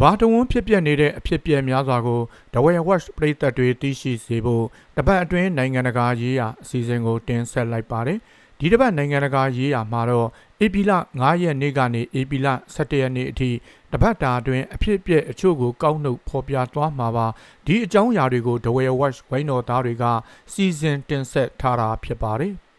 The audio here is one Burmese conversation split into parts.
ဘာတဝန်းဖြစ်ပျက်နေတဲ့အဖြစ်အပျက်များစွာကို The Way Watch ပရိသတ်တွေသိရှိစေဖို့တပတ်အတွင်းနိုင်ငံတကာရေးရာအစီအစဉ်ကိုတင်ဆက်လိုက်ပါတယ်။ဒီတပတ်နိုင်ငံတကာရေးရာမှာတော့ဧပြီလ9ရက်နေ့ကနေဧပြီလ17ရက်နေ့အထိတပတ်တာအတွင်းအဖြစ်အပျက်အချို့ကိုကောက်နှုတ်ဖော်ပြသွားမှာပါ။ဒီအကြောင်းအရာတွေကို The Way Watch ဝိုင်းတော်သားတွေကစီစဉ်တင်ဆက်ထားတာဖြစ်ပါတယ်။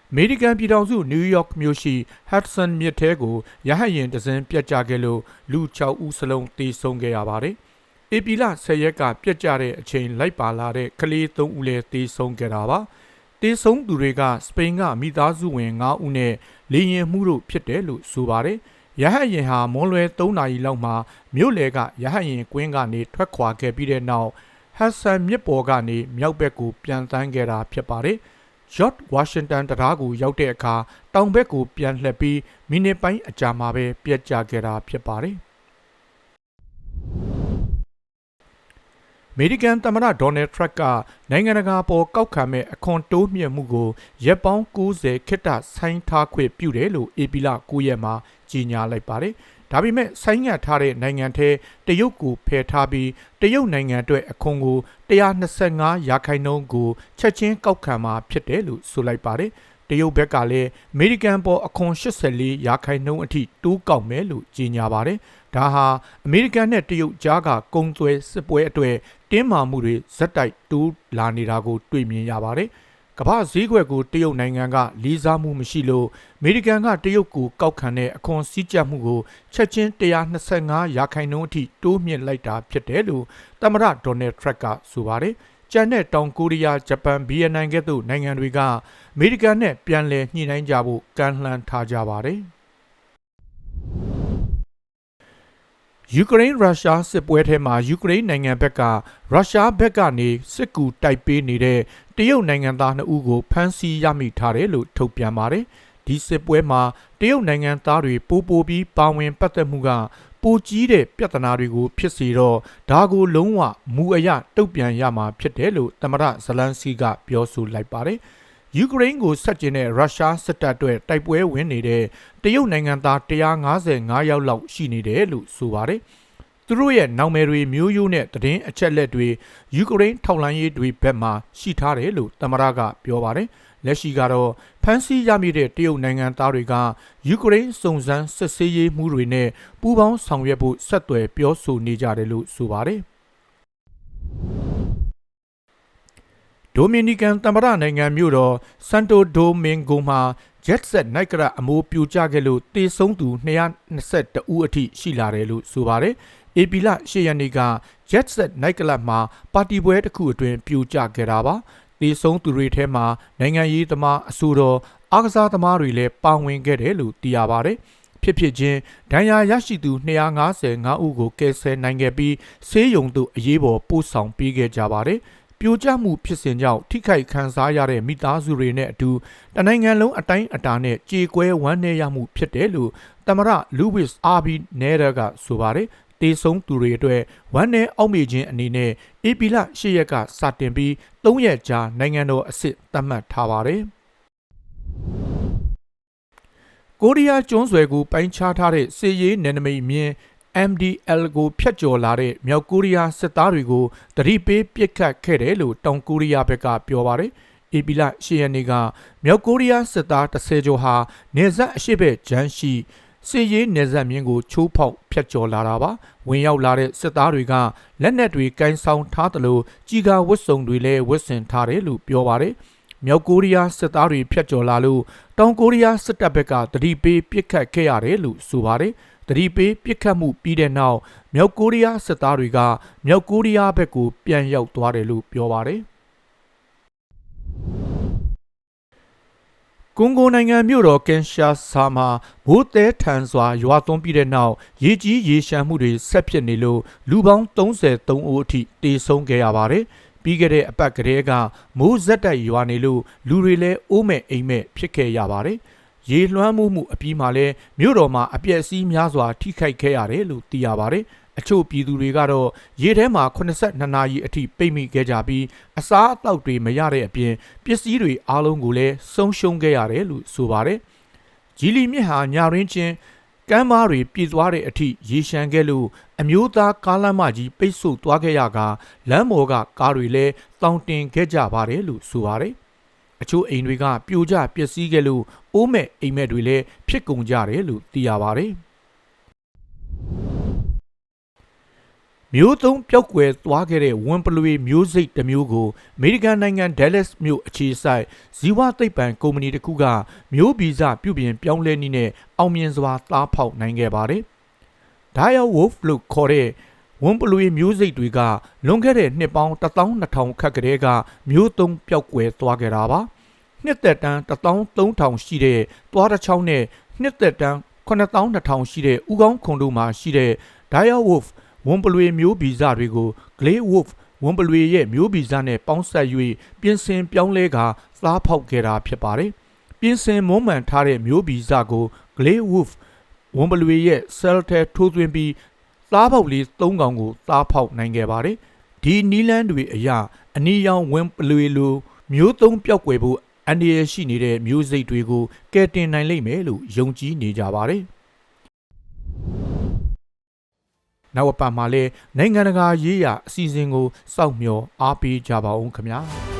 အ မေရိကန်ပြည်ထောင်စုနယူးယောက်မြို့ရှိ Hudson မြစ်ထဲကိုရဟတ်ယာဉ်တစ်စင်းပြတ်ကျခဲ့လို့လူ6ဦးစလုံးသေဆုံးခဲ့ရပါတယ်။ဧပြီလ10ရက်ကပြတ်ကျတဲ့အချိန်လိုက်ပါလာတဲ့ကလေး3ဦးလည်းသေဆုံးခဲ့တာပါ။သေဆုံးသူတွေကစပိန်ကမိသားစုဝင်9ဦးနဲ့လေရင်မှုတို့ဖြစ်တယ်လို့ဆိုပါတယ်။ရဟတ်ယာဉ်ဟာမွန်လွယ်3နာရီလောက်မှာမြို့လေကရဟတ်ယာဉ်ကွင်းကနေထွက်ခွာခဲ့ပြီးတဲ့နောက်ဟတ်ဆန်မြစ်ပေါ်ကနေမြောက်ဘက်ကိုပြန်တန်းခဲ့တာဖြစ်ပါတယ်။ ဂျော့ဝါရှင်တန်တရားကိုရောက်တဲ့အခါတောင်ဘက်ကိုပြန်လှည့်ပြီးမိနစ်ပိုင်းအကြာမှာပဲပြတ်ကျခဲ့တာဖြစ်ပါတယ်။အမေရိကန်သမ္မတဒေါ်နယ်ထရက်ကနိုင်ငံတကာပေါ်ကောက်ခံမဲ့အခွန်တိုးမြှင့်မှုကိုရက်ပေါင်း90ခစ်တဆိုင်းထားခွင့်ပြုတယ်လို့အေပီလာ9ရက်မှာကြေညာလိုက်ပါတယ်။ ဒါပေမဲ့ဆိုင်းငံ့ထားတဲ့နိုင်ငံထဲတရုတ်ကိုဖယ်ထားပြီးတရုတ်နိုင်ငံအတွက်အခွန်ကို125ရာခိုင်နှုန်းကိုချက်ချင်းကောက်ခံမှာဖြစ်တယ်လို့ဆိုလိုက်ပါတယ်။တရုတ်ဘက်ကလည်းအမေရိကန်ပေါ်အခွန်84ရာခိုင်နှုန်းအထိတိုးကောက်မယ်လို့ကြေညာပါတယ်။ဒါဟာအမေရိကန်နဲ့တရုတ်ကြားကကုံသွဲစစ်ပွဲအတွေ့တင်းမာမှုတွေဇက်တိုက်တိုးလာနေတာကိုတွေ့မြင်ရပါတယ်။ ကမ္ဘာဈေးကွက်ကိုတရုတ်နိုင်ငံကလေးစားမှုမရှိလို့အမေရိကန်ကတရုတ်ကိုကောက်ခံတဲ့အခွန်စည်းကြပ်မှုကိုချက်ချင်း125ရာခိုင်နှုန်းအထိတိုးမြင့်လိုက်တာဖြစ်တယ်လို့သမ္မတဒေါ်နယ်ထရက်ကဆိုပါတယ်။ကျန်တဲ့တောင်ကိုရီးယား၊ဂျပန်၊ဗီယက်နမ်ကဲ့သို့နိုင်ငံတွေကအမေရိကန်နဲ့ပြန်လည်ညှိနှိုင်းကြဖို့ကမ်းလှမ်းထားကြပါတယ်။ ယူကရိန်းရုရှားစစ်ပွဲထဲမှာယူကရိန်းနိုင်ငံဘက်ကရုရှားဘက်ကနေစစ်ကူတိုက်ပေးနေတဲ့တရုတ်နိုင်ငံသား2ဦးကိုဖမ်းဆီးရမိထားတယ်လို့ထုတ်ပြန်ပါတယ်။ဒီစစ်ပွဲမှာတရုတ်နိုင်ငံသားတွေပိုပိုပြီးပါဝင်ပတ်သက်မှုကပိုကြီးတဲ့ပြဿနာတွေကို ဖြစ်စေတော့ဒါကိုလုံးဝမူအရတုတ်ပြန်ရမှာဖြစ်တယ်လို့သမ္မတဇလန်စီကပြောဆိုလိုက်ပါတယ်။ ယူကရိန်းကိုဆက်ကျင်တဲ့ရုရှားစစ်တပ်အတွက်တိုက်ပွဲဝင်နေတဲ့တရုတ်နိုင်ငံသား155ယောက်လောက်ရှိနေတယ်လို့ဆိုပါတယ်။သူတို့ရဲ့နောက်မယ်တွေမျိုးရိုးနဲ့တည်င်းအချက်လက်တွေယူကရိန်းထောက်လှမ်းရေးတွေဘက်မှရှိထားတယ်လို့သမ္မတကပြောပါတယ်။လက်ရှိကတော့ဖမ်းဆီးရမိတဲ့တရုတ်နိုင်ငံသားတွေကယူကရိန်းစုံစမ်းစစ်ဆေးရေးမှုတွေနဲ့ပူးပေါင်းဆောင်ရွက်ဖို့ဆက်သွယ်ပြောဆိုနေကြတယ်လို့ဆိုပါတယ်။ ဒိုမီနီကန်သမ္မတနိုင်ငံမြို့တော်ဆန်တိုဒိုမင်ဂိုမှာဂျက်ဆက်နိုက်ကရအမိုးပြိုကျခဲ့လို့တေဆုံးသူ222ဦးအထိရှိလာတယ်လို့ဆိုပါတယ်။အေပီလ10ရက်နေ့ကဂျက်ဆက်နိုက်ကလပ်မှာပါတီပွဲတစ်ခုအတွင်းပြိုကျခဲ့တာပါ။တေဆုံးသူတွေထဲမှာနိုင်ငံရေးသမားအဆိုတော်အားကစားသမားတွေလည်းပါဝင်ခဲ့တယ်လို့သိရပါတယ်။ဖြစ်ဖြစ်ချင်းဒဏ်ရာရရှိသူ255ဦးကိုကယ်ဆယ်နိုင်ခဲ့ပြီးဆေးရုံသို့အရေးပေါ်ပို့ဆောင်ပေးခဲ့ကြပါတယ်။ ပြိုကျမှုဖြစ်စဉ်ကြောင့်ထိခိုက်ခံစားရတဲ့မိသားစုတွေနဲ့အတူတနိုင်ငံလုံးအတိုင်းအတာနဲ့ကြေကွဲဝမ်းနည်းရမှုဖြစ်တယ်လို့သမရလူဝစ်အာဘီနဲရကဆိုပါတယ်တေဆုံးသူတွေအတွက်ဝမ်းနဲ့အောက်မေ့ခြင်းအနေနဲ့အေပီလ၈ရက်ကစတင်ပြီး၃ရက်ကြာနိုင်ငံတော်အစ်စ်သတ်မှတ်ထားပါတယ်ကိုရီးယားကျွန်းဆွယ်ကိုပိုင်းခြားထားတဲ့စစ်ရေးနယ်နိမိတ်မြင်း MDL ကိုဖျက်ကျော်လာတဲ့မြောက်ကိုရီးယားစစ်သားတွေကိုတတိပေးပစ်ခတ်ခဲ့တယ်လို့တောင်ကိုရီးယားဘက်ကပြောပါတယ်။အေပီလာရှေ့ရနေကမြောက်ကိုရီးယားစစ်သား30ကျော်ဟာနေဆက်အရှိဘက်ဂျန်ရှိစစ်ရေးနေဆက်မြင်းကိုချိုးဖောက်ဖျက်ကျော်လာတာပါဝင်ရောက်လာတဲ့စစ်သားတွေကလက်နက်တွေကင်ဆောင်ထားသလိုကြီးကားဝတ်စုံတွေလည်းဝတ်ဆင်ထားတယ်လို့ပြောပါတယ်မြောက်ကိုရီးယားစစ်သားတွေဖျက်ကျော်လာလို့တောင်ကိုရီးယားစစ်တပ်ဘက်ကတတိပေးပစ်ခတ်ခဲ့ရတယ်လို့ဆိုပါတယ်။ တတိပေးပစ်ခတ်မှုပြီးတဲ့နောက်မြောက်ကိုရီးယားစစ်သားတွေကမြောက်ကိုရီးယားဘက်ကိုပြန်ရောက်သွားတယ်လို့ပြောပါတယ်ကွန်ဂိုနိုင်ငံမြို့တော်ကင်ရှာဆာမှာဘိုးသဲထန်စွာရွာသွန်းပြီးတဲ့နောက်ရေကြီးရေရှမ်းမှုတွေဆက်ဖြစ်နေလို့လူပေါင်း33ဦးအထိတေဆုံးခဲ့ရပါတယ်။ပြီးခဲ့တဲ့အပတ်ကလေးကမိုးဇက်တိုက်ရွာနေလို့လူတွေလည်းအိုးမဲ့အိမ်မဲ့ဖြစ်ခဲ့ရပါတယ်။ ရေလွှမ်းမှုမှုအပြီးမှာလဲမြို့တော်မှာအပြက်စီးများစွာထိခိုက်ခဲ့ရတယ်လို့သိရပါတယ်။အချို့ပြည်သူတွေကတော့ရေထဲမှာ82နာရီအထိပိတ်မိခဲ့ကြပြီးအစားအသောက်တွေမရတဲ့အပြင်ပစ္စည်းတွေအားလုံးကိုလည်းဆုံးရှုံးခဲ့ရတယ်လို့ဆိုပါတယ်။ဂျီလီမြစ်ဟာညာရင်းချင်းကကမ်းမားတွေပြည်သွားတဲ့အထိရေရှမ်းခဲ့လို့အမျိုးသားကားလမ်းမကြီးပိတ်ဆို့သွားခဲ့ရကလမ်းမော်ကကားတွေလည်းတောင်းတင်ခဲ့ကြပါတယ်လို့ဆိုပါတယ် အချို့အိမ်တွေကပြိုကျပျက်စီးခဲ့လို့အိုးမဲ့အိမ်မက်တွေလည်းဖြစ်ကုန်ကြတယ်လို့သိရပါတယ်မျိုးသုံးပျောက်ကွယ်သွားခဲ့တဲ့ဝန်ပလွေမျိုးစိတ်တစ်မျိုးကိုအမေရိကန်နိုင်ငံဒဲလက်စ်မြို့အခြေစိုက်ဇီဝသိပ္ပံကုမ္ပဏီတစ်ခုကမျိုးဗီဇပြုပြင်ပြောင်းလဲနည်းနဲ့အောင်မြင်စွာသားဖောက်နိုင်ခဲ့ပါတယ်။ Dire Wolf လို့ခေါ်တဲ့ ဝန်ပလွေမျိုးစိတ်တွေကလွန်ခဲ့တဲ့နှစ်ပေါင်း12000ခန့်ကတည်းကမျိုးသုံးပျောက်ကွယ်သွားခဲ့တာပါ။နှစ်သက်တမ်း13000ရှိတဲ့သွားတစ်ချောင်းနဲ့နှစ်သက်တမ်း9200ရှိတဲ့ဥကောင်းခုံတို့မှာရှိတဲ့ Dire Wolf ဝန်ပလွေမျိုးဗီဇတွေကို Grey Wolf ဝန်ပလွေရဲ့မျိုးဗီဇနဲ့ပေါင်းစပ်၍ပြင်ဆင်ပြောင်းလဲကာသားဖောက်ခဲ့တာဖြစ်ပါတယ်။ပြင်ဆင်မွမ်းမံထားတဲ့မျိုးဗီဇကို Grey Wolf ဝန်ပလွေရဲ့ cell ထဲထိုးသွင်းပြီး သားပေါက်လေး၃កောင်ကိုသားဖောက်နိုင်ခဲ့ပါတယ်။ဒီနီလန်းတွေအရအနီရောင်ဝန်ပလွေလိုမျိုးသုံးပျောက်ကွယ်ဖို့အန္တရာယ်ရှိနေတဲ့မျိုးစိတ်တွေကိုကယ်တင်နိုင်လိမ့်မယ်လို့ယုံကြည်နေကြပါတယ်။နောက်အပတ်မှာလည်းနိုင်ငံတကာရေးရာအစီအစဉ်ကိုစောင့်မျှော်အားပေးကြပါဦးခင်ဗျာ။